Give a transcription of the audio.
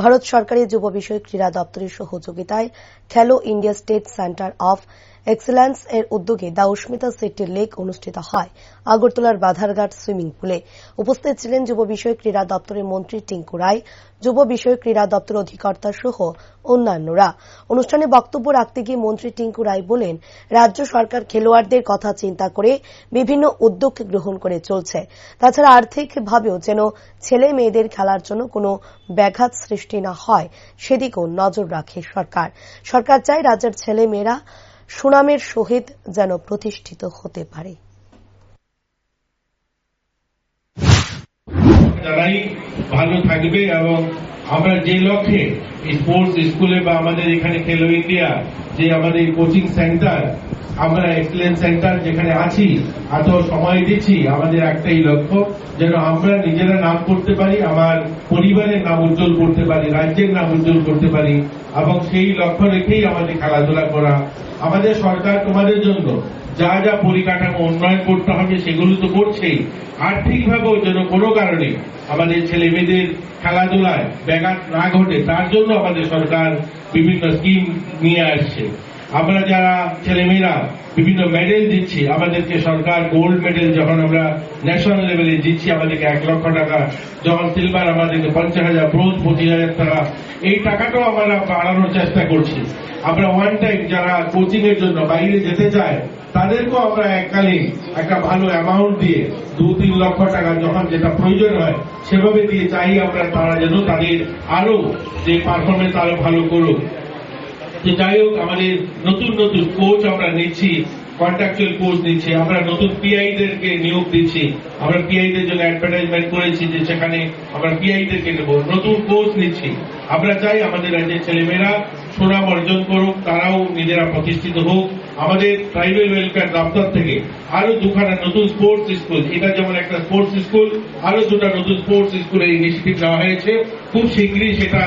ভারত সরকারের যুব বিষয়ক ক্রীড়া দপ্তরের সহযোগিতায় Khelo India state centre of excellence এর উদ্যোগে দ্য অস্মিতা সিটি লেক অনুষ্ঠিত হয়। আগরতলার বাধারঘাট সুইমিং পুলে উপস্থিত ছিলেন যুব বিষয়ক ক্রীড়া দপ্তরের মন্ত্রী টিঙ্কু রায়, যুব বিষয়ক ক্রীড়া দপ্তর অধিকর্তা সহ অন্যান্যরা। অনুষ্ঠানে বক্তব্য রাখতে গিয়ে মন্ত্রী টিঙ্কু রায় বলেন, রাজ্য সরকার খেলোয়াড়দের কথা চিন্তা করে বিভিন্ন উদ্যোগ গ্রহণ করে চলছে। তাছাড়া আর্থিকভাবেও যেন ছেলে মেয়েদের খেলার জন্য কোনো ব্যাঘাত সৃষ্টি না হয়, সেদিকেও নজর রাখে সরকার। সরকার চায় রাজ্যের ছেলে মেয়েরা সুনামের সহিত যেন প্রতিষ্ঠিত হতে পারে। ভালো থাকবে এবং আমরা যে লক্ষ্যে স্পোর্টস স্কুলে বা আমাদের এখানে খেলো ইন্ডিয়া যে আমাদের কোচিং সেন্টার আমরা এক্সেলেন্স সেন্টার যেখানে আছি, এত সময় দিচ্ছি, আমাদের একটাই লক্ষ্য, যেন আমরা নিজেরা নাম করতে পারি, আমার পরিবারের নাম উজ্জ্বল করতে পারি, রাজ্যের নাম উজ্জ্বল করতে পারি, এবং সেই লক্ষ্য রেখেই আমাদের খেলাধুলা করা। আমাদের সরকার তোমাদের জন্য যা যা পরিকাঠামো উন্নয়ন করতে হবে, সেগুলো তো করছেই। আর্থিকভাবেও যেন কোনো কারণে আমাদের ছেলে মেয়েদের খেলাধুলায় ব্যাঘাত না ঘটে, তার জন্য আমাদের সরকার বিভিন্ন স্কিম নিয়ে আসছে। আমরা যারা ছেলেমেয়েরা বিভিন্ন মেডেল দিচ্ছি, আমাদেরকে সরকার গোল্ড মেডেল যখন আমরা ন্যাশনাল লেভেলে দিচ্ছি, আমাদেরকে এক লক্ষ টাকা, যখন সিলভার আমাদেরকে পঞ্চাশ হাজার ব্রোঞ্জ পঁচিশ হাজার টাকা, এই টাকাটাও আমরা বাড়ানোর চেষ্টা করছি। আমরা ওয়ান টাইম যারা কোচিং এর জন্য বাইরে যেতে চায় তাদেরকেও আমরা এককালীন একটা ভালো অ্যামাউন্ট দিয়ে দু তিন লক্ষ টাকা যখন যেটা প্রয়োজন হয়, সেভাবে দিয়ে চাই আমরা তারা যেন তাদের আরও যে পারফরমেন্স আরও ভালো করুক। তো যাই হোক, আমাদের নতুন নতুন কোচ আমরা নিচ্ছি কন্ট্রাকচুয়াল কোচ নিচ্ছি, আমরা নতুন পিআই দেরকে নিয়োগ দিচ্ছি। আমরা পিআই দের জন্য অ্যাডভার্টাইজমেন্ট করেছি যে সেখানে আমরা পিআই দেরকে নেব। নতুন কোচ নিচ্ছি। আমরা চাই আমাদের রাজ্যের ছেলেমেয়েরা সুনাম অর্জন করুক তারাও নিজেরা প্রতিষ্ঠিত হোক, আমাদের ট্রাইবেল ওয়েলফেয়ার দপ্তর থেকে আরও দুখানা নতুন স্পোর্টস স্কুল এটা যেমন একটা স্পোর্টস স্কুল আরও দুটা নতুন স্পোর্টস স্কুলের ইনিশিয়েটিভ নেওয়া হয়েছে, খুব শীঘ্রই সেটা